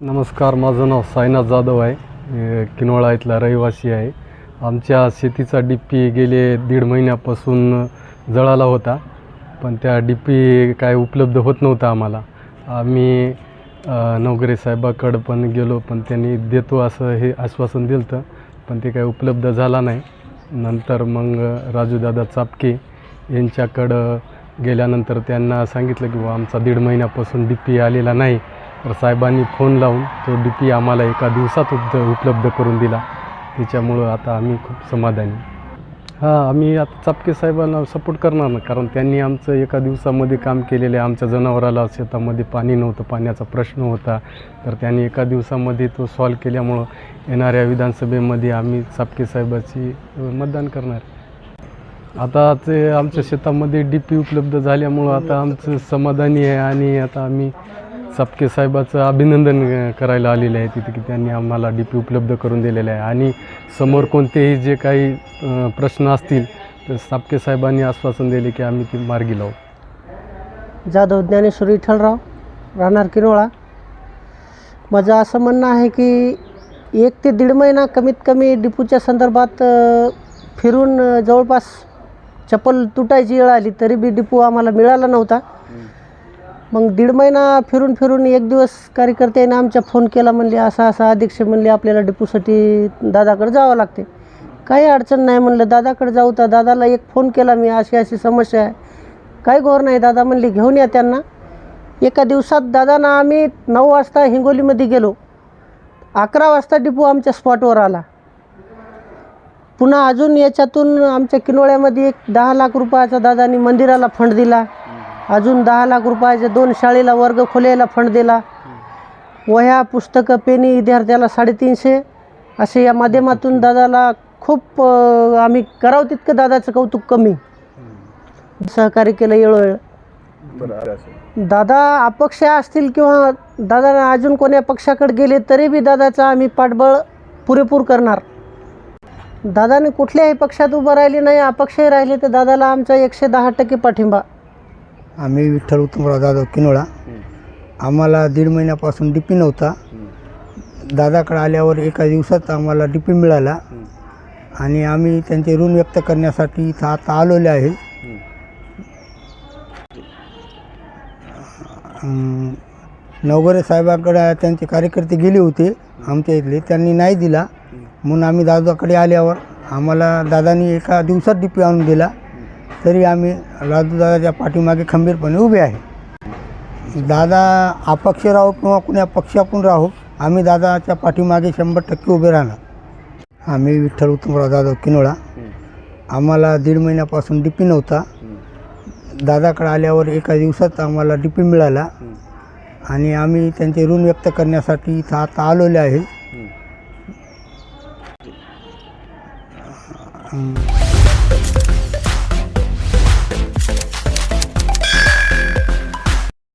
नमस्कार माझं नाव साईनाथ जाधव आहे. किनोळा इथला रहिवासी आहे. आमच्या शेतीचा डिप्पी गेले दीड महिन्यापासून जळाला होता पण त्या डिप्पी काय उपलब्ध होत नव्हता आम्हाला. आम्ही नवगरे साहेबाकडं पण गेलो पण त्यांनी देतो असं हे आश्वासन दिलं होतं पण ते काय उपलब्ध झाला नाही. नंतर मग राजूदादा चापके यांच्याकडं गेल्यानंतर त्यांना सांगितलं की बुवा आमचा दीड महिन्यापासून डी पी आलेला नाही. तर साहेबांनी फोन लावून तो डी पी आम्हाला एका दिवसात उप उपलब्ध करून दिला. त्याच्यामुळं आता आम्ही खूप समाधानी. हां आम्ही आता चापके साहेबांना सपोर्ट करणार ना कारण त्यांनी आमचं एका दिवसामध्ये काम केलेलं आहे. आमच्या जनावराला शेतामध्ये पाणी नव्हतं पाण्याचा प्रश्न होता. तर त्यांनी एका दिवसामध्ये तो सॉल्व केल्यामुळं येणाऱ्या विधानसभेमध्ये आम्ही चापके साहेबाची मतदान करणार. आता ते आमच्या शेतामध्ये डी पी उपलब्ध झाल्यामुळं आता आमचं समाधानी आहे आणि आता आम्ही सापके साहेबाचं अभिनंदन करायला आलेले आहे तिथे की त्यांनी आम्हाला डी पी उपलब्ध करून दिलेलं आहे. आणि समोर कोणतेही जे काही प्रश्न असतील तर सापके साहेबांनी आश्वासन दिले की आम्ही ती मार्गी लावू. जाधव ज्ञानेश्वर विठ्ठलराव राहणार किरोळा. माझं असं म्हणणं आहे की एक ते दीड महिना कमीत कमी डिपूच्या संदर्भात फिरून जवळपास चप्पल तुटायची वेळ आली तरी बी डिपू आम्हाला मिळाला नव्हता. मग दीड महिना फिरून फिरून एक दिवस कार्यकर्त्याने आमच्या फोन केला म्हणले असा असा अध्यक्ष म्हणले आपल्याला डिपूसाठी दादाकडे जावं लागते. काही अडचण नाही म्हणलं दादाकडे जाऊ तर दादाला एक फोन केला मी अशी अशी समस्या आहे. काही घोर नाही दादा म्हणले घेऊन या त्यांना. एका दिवसात दादांना आम्ही नऊ वाजता हिंगोलीमध्ये गेलो. अकरा वाजता डिपो आमच्या स्पॉटवर आला. पुन्हा अजून याच्यातून आमच्या किनोळ्यामध्ये एक दहा लाख रुपयाचा दादानी मंदिराला फंड दिला. अजून दहा लाख रुपयाचे दोन शाळेला वर्ग खोल्याला फंड दिला. वह्या पुस्तकं पेनी विद्यार्थ्याला साडेतीनशे. असे या माध्यमातून दादाला खूप आम्ही करावं तितकं दादाचं कौतुक कमी. सहकार्य केलं येळोवेळ. दादा अपक्ष असतील किंवा दादा अजून कोण्या पक्षाकडे गेले तरी बी दादाचा आम्ही पाठबळ पुरेपूर करणार. दादाने कुठल्याही पक्षात उभं राहिले नाही अपक्षही राहिले तर दादाला आमचा एकशे दहा टक्के पाठिंबा. आम्ही विठ्ठल उत्तमराव जाधव किनोळा. आम्हाला दीड महिन्यापासून डी पी नव्हता. दादाकडे आल्यावर एका दिवसात आम्हाला डी पी मिळाला. आणि आम्ही त्यांचे ऋण व्यक्त करण्यासाठी इथं आता आलेले आहे. नवगरे साहेबाकडे त्यांचे कार्यकर्ते गेले होते आमच्या इथले. त्यांनी नाही दिला. म्हणून आम्ही दादाकडे आल्यावर आम्हाला दादानी एका दिवसात डी पी आणून दिला. तरी आम्ही राजूदादाच्या पाठीमागे खंबीरपणे उभे आहे. दादा अपक्ष राहो किंवा कुण्या पक्षातून राहो आम्ही दादाच्या पाठीमागे शंभर टक्के उभे राहणार. आम्ही विठ्ठल उत्तमराव जाधव किनोळा. आम्हाला दीड महिन्यापासून डी पी नव्हता. दादाकडे आल्यावर एका दिवसात आम्हाला डी पी मिळाला. आणि आम्ही त्यांचे ऋण व्यक्त करण्यासाठी इथं आता आलेले आहे. Bye.